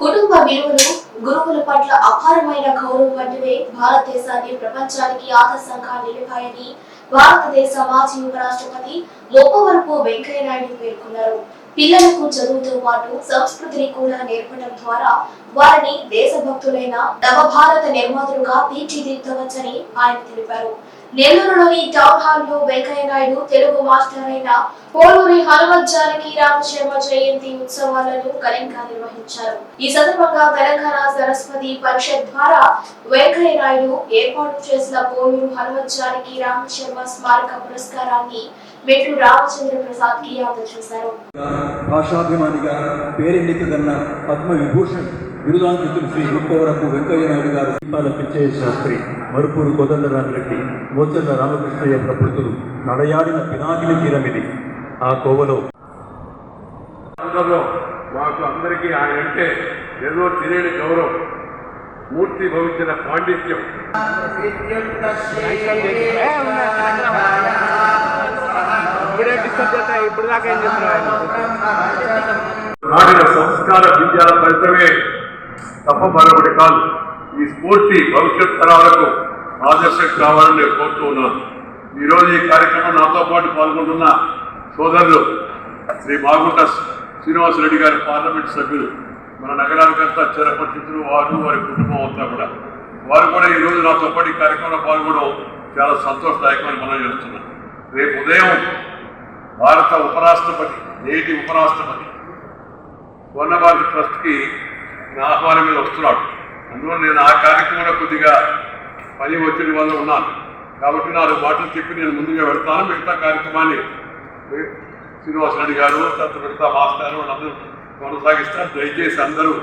కుటుంబ విలువలు గురువుల పట్ల అపారమైన గౌరవం వంటివే భారతదేశాన్ని ప్రపంచానికి ఆదర్శంగా నిలిపాయని భారతదేశ మాజీ ఉపరాష్ట్రపతి లోపవరపు వెంకయ్య నాయుడు పేర్కొన్నారు. పిల్లలకు చదువుతో పాటు సంస్కృతిని కూడా నేర్పడం ద్వారా వారిని దేశభక్తులైన నవభారత నిర్మాతలుగా తీర్చిదిద్దవచ్చని ఆయన తెలిపారు. నెల్లూరులోని టౌన్ హాల్లో వెంకయ్య నాయుడు తెలుగు మాస్టర్ అయిన పోలూరి హనుమత్ జానకి రామశర్మ జయంతి ఉత్సవాలను ఘనంగా నిర్వహించారు. ఈ సందర్భంగా తెలంగాణ సరస్వతి పరిషత్ ద్వారా వెంకయ్య నాయుడు ఏర్పాటు చేసిన పోలూరు హనుమత్ జానకి రామశర్మ స్మారక పురస్కారాన్ని మెట్లు రామచంద్ర ప్రసాద్కి అందజేశారు. భాషాభిమానిగా పేరెన్నికగన్న పద్మ విభూషణ్ బిరుదాంకితులు శ్రీ ముప్పవరపు వెంకయ్య నాయుడు గారు దీపాల పిచ్చయ్య శాస్త్రి మరుపూరు కోదండరామిరెడ్డి మోచర్ల రామకృష్ణయ్య ప్రకృతులు నడయాడిన పినాకిని తీరమిది ఆ కోవలో అందరూ మాకు అందరికీ ఆయన అంటే ఏదో తెలియని గౌరవం మూర్తి భవించిన పాండిత్యం. ఇప్పుడే డిస్టర్బ్ చేస్తాయి ఇప్పుడు దాకా ఏం చేస్తున్నావు నాటిన సంస్కార విద్యాల ఫలితమే తప్ప మరొకటి కాదు. ఈ స్ఫూర్తి భవిష్యత్ తరాలకు ఆదర్శం కావాలని నేను కోరుతూ ఉన్నాను. ఈరోజు ఈ కార్యక్రమం నాతో పాటు పాల్గొంటున్న సోదరులు శ్రీ మాగుంట శ్రీనివాసరెడ్డి గారి పార్లమెంట్ సభ్యులు మన నగరానికంతా చిరపరిచితులు వారు వారి కుటుంబం అంతా కూడా. వారు కూడా ఈరోజు నాతో పాటు ఈ కార్యక్రమంలో పాల్గొనడం చాలా సంతోషదాయకమని మనం చెప్తున్నాం రేపు ఉదయం భారత ఉపరాష్ట్రపతి నేటి ఉపరాష్ట్రపతి స్వర్ణభారతి ట్రస్ట్కి నా ఆహ్వానం మీద వస్తున్నాడు. అందులో నేను ఆ కార్యక్రమంలో కొద్దిగా పని ఒత్తిడి వల్ల ఉన్నాను. కాబట్టి నాలుగు మాటలు చెప్పి నేను ముందుగా వెళ్తాను. మిగతా కార్యక్రమాన్ని శ్రీనివాసరెడ్డి గారు తర్వాత మిగతా మాస్టర్ వాళ్ళందరూ కొనసాగిస్తారు. దయచేసి అందరూ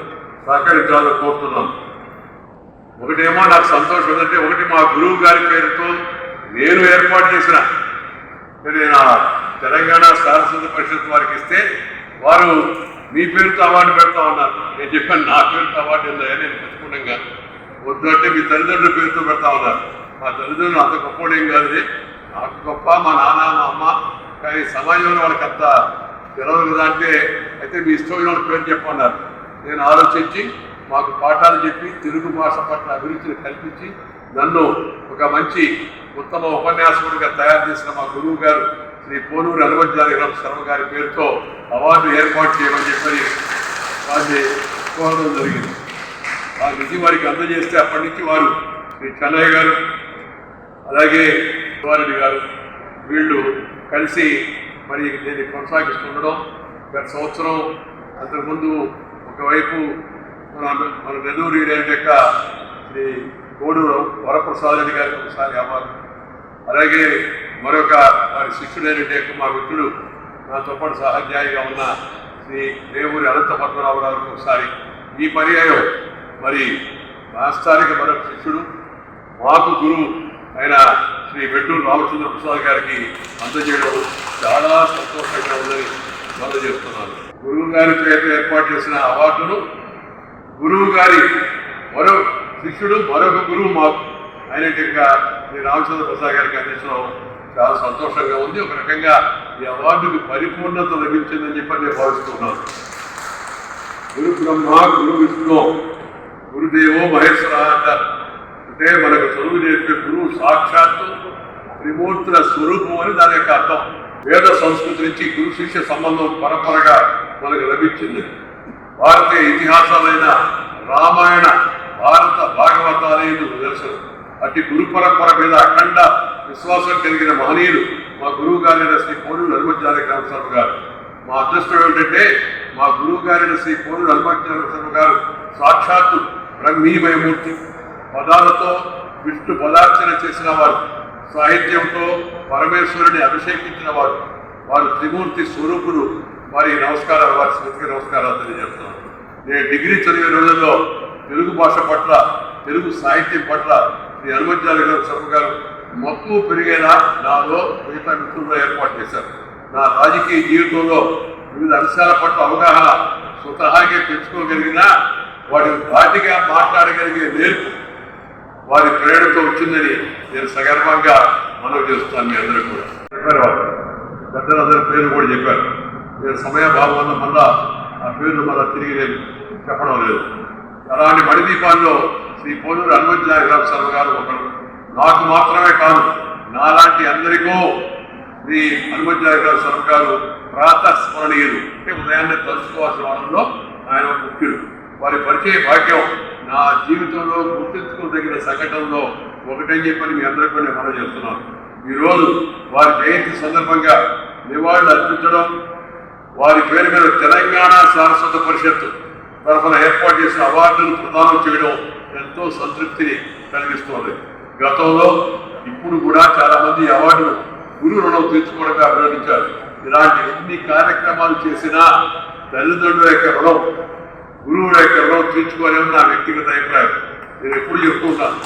సహకరించాలని కోరుతున్నాను. ఒకటేమో నాకు సంతోషం. ఏంటంటే ఒకటి మా గురువు గారి పేరుతో నేను ఏర్పాటు చేసిన నేను తెలంగాణ సారస్వత పరిషత్ వారికి ఇస్తే వారు మీ పేరుతో అవార్డు పెడతా ఉన్నారు. నేను చెప్పాను నా పేరుతో అవార్డు ఉందా నేను ప్రతికూలంగా వద్దు అంటే మీ తల్లిదండ్రుల పేరుతో పెడతా ఉన్నారు. మా తల్లిదండ్రులు అంత గొప్ప ఏం కాదు నాకు గొప్ప మా నాన్న మా అమ్మ కానీ సమాజంలో వాళ్ళకి అంత తెలవదు కదా అంటే అయితే మీ ఇష్టం వాళ్ళ పేరు చెప్పన్నారు నేను ఆలోచించి మాకు పాఠాలు చెప్పి తెలుగు భాష పట్ల అభిరుచిని కల్పించి నన్ను ఒక మంచి ఉత్తమ ఉపన్యాసకుడిగా తయారు చేసిన మా గురువు గారు శ్రీ పోలూరు హనుమంతారి శర్మ గారి పేరుతో అవార్డు ఏర్పాటు చేయమని చెప్పని వారిని కోరడం జరిగింది. ఆ నిధి వారికి అందజేస్తే అప్పటి నుంచి వారు శ్రీ చెన్నయ్య గారు అలాగే శివారెడ్డి గారు వీళ్ళు కలిసి మరి దీన్ని కొనసాగిస్తుండడం గత సంవత్సరం అంతకుముందు ఒకవైపు మన మన నెల్లూరు ఏరియా యొక్క శ్రీ కోడూరు వరప్రసాద్ రెడ్డి గారికి ఒకసారి అవార్డు అలాగే మరొక వారి శిష్యుడైనటువంటి మా మిత్రుడు నాతో పాటు సహాధ్యాయిగా ఉన్న శ్రీ రేవూరి అనంత పద్మరావు గారికి ఒకసారి ఈ పర్యాయం. మరి మాస్టారికి మరొక శిష్యుడు మాకు గురువు అయిన శ్రీ వెడ్డూరు రామచంద్ర ప్రసాద్ గారికి అందజేయడం చాలా సంతోషంగా ఉందని అందజేస్తున్నాను గురువు గారి పేరు ఏర్పాటు చేసిన అవార్డును గురువు గారి మరో శిష్యుడు మరొక గురువు మాకు. అయినట్టుగా శ్రీ రామచంద్ర ప్రసాద్ గారికి అందించడం చాలా సంతోషంగా ఉంది. ఒక రకంగా ఈ అవార్డుకి పరిపూర్ణత లభించిందని చెప్పి నేను భావిస్తున్నాను. గురు బ్రహ్మ గురు విష్ణు గురుదేవో మహేశ్వర అంటారు అంటే మనకు చదువు నేర్పే గురువు సాక్షాత్తు త్రిమూర్తుల స్వరూపం అని దాని యొక్క అర్థం. వేద సంస్కృతి నుంచి గురు శిష్య సంబంధం పరంపరగా మనకు లభించింది. భారతీయ ఇతిహాసాలైన రామాయణ భారత భాగవతాలైన నిదర్శనం. అట్టి గురు పరంపర మీద అఖండ విశ్వాసం కలిగిన మహనీయులు మా గురువు గారైన శ్రీ పోలూరు హనుమజ్జాల స్వామి గారు. మా అదృష్టం ఏమిటంటే మా గురువు గారైన శ్రీ పోలూరు హనుమజ్జాల శర్మ గారు సాక్షాత్తు బ్రహ్మీమయమూర్తి. పదాలతో విష్ణు పదార్చన చేసిన వారు సాహిత్యంతో పరమేశ్వరుని అభిషేకించిన వారు వారు త్రిమూర్తి స్వరూపులు వారి నమస్కారాలు వారి స్మృతికి నమస్కారాలు తెలియజేస్తున్నాను. నేను డిగ్రీ చదివే రోజుల్లో తెలుగు భాష పట్ల తెలుగు సాహిత్యం పట్ల శ్రీ హనుమంతారి గారు శర్మ గారు మక్కువ పెరిగేలా నాలో మిగతా మిత్రులు ఏర్పాటు చేశారు. నా రాజకీయ జీవితంలో వివిధ అంశాల పట్ల అవగాహన స్వతహాగా పెంచుకోగలిగిన వాటి ధాటిగా మాట్లాడగలిగే నేర్పు వారి ప్రేరణతో వచ్చిందని నేను సగర్వంగా మనవి చేస్తాను మీ అందరూ కూడా. చెప్పారు వారు పెద్దలందరి పేర్లు కూడా చెప్పారు. నేను సమయభావం వల్ల మళ్ళా ఆ పేర్లు మళ్ళా తిరిగి నేను చెప్పడం లేదు. అలాంటి మణిదీపాల్లో శ్రీ పోలూరు హనుమంతరావు శర్మ గారు ఒకరు నాకు మాత్రమే కాదు నాలాంటి అందరికో శ్రీ హనుమంతరావు గారు సర్వకారు ప్రాతస్మరణీయులు అంటే ఉదయాన్నే తలుచుకోవాల్సిన వాళ్ళలో ఆయన ఒక ముఖ్యుడు. వారి పరిచయ భాగ్యం నా జీవితంలో గుర్తించుకోదగిన సంఘటనలో ఒకటని చెప్పని మీ అందరికీ కూడా నేను మనం చేస్తున్నాను. ఈరోజు వారి జయంతి సందర్భంగా నివాళులు అర్పించడం వారి పేరు మీద తెలంగాణ సారస్వత పరిషత్ తరఫున ఏర్పాటు చేసిన అవార్డును ప్రదానం చేయడం ఎంతో సంతృప్తిని కలిగిస్తోంది. గతంలో ఇప్పుడు కూడా చాలామంది అవార్డులు గురువు రుణం తీర్చుకోవడంగా అభినందించారు. ఇలాంటి ఎన్ని కార్యక్రమాలు చేసినా తల్లిదండ్రుల యొక్క రుణం గురువుల యొక్క రుణం తీర్చుకోలేమని నా వ్యక్తిగత అభిప్రాయం. నేను ఎప్పుడు చెప్పుకుంటాను.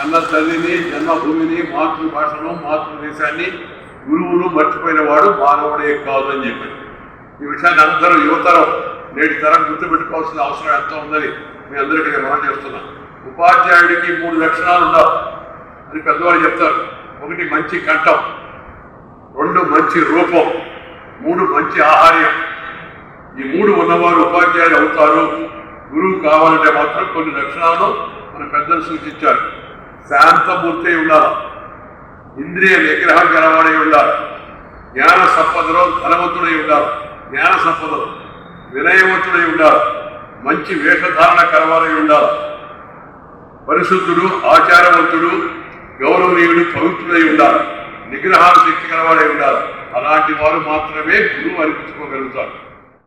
అన్న తల్లిని జన్మభూమిని మాతృభాషను మాతృదేశాన్ని గురువును మర్చిపోయిన వాడు మానవుడే కాదు అని చెప్పి ఈ విషయాన్ని అందరూ యువతరం నేటి తరం గుర్తుపెట్టుకోవాల్సిన అవసరం ఎంతో ఉందని మీ అందరికీ నేను మనం చేస్తున్నాను ఉపాధ్యాయుడికి మూడు లక్షణాలు ఉండాలి. అని పెద్దవాళ్ళు చెప్తారు. ఒకటి మంచి కంఠం రెండు మంచి రూపం మూడు మంచి ఆహార్యం. ఈ మూడు ఉన్నవారు ఉపాధ్యాయులు అవుతారు. గురువు కావాలంటే మాత్రం కొన్ని లక్షణాలను మన పెద్దలు సూచించారు. శాంతమూర్తి ఉండాలి. ఇంద్రియ నిగ్రహం గలవాడై ఉండాలి. జ్ఞాన సంపదలో ధనవంతుడై ఉండాలి. జ్ఞాన సంపదలో వినయవంతుడై ఉండాలి. మంచి వేషధారణ కలవాడై ఉండాలి. పరిశుద్ధుడు ఆచారవంతుడు గౌరవనీయుడు పవిత్రుడై ఉండాలి. నిగ్రహాలు శక్తి కలవాడై ఉండాలి. అలాంటి వారు మాత్రమే గురువు అనిపించుకోగలుగుతారు.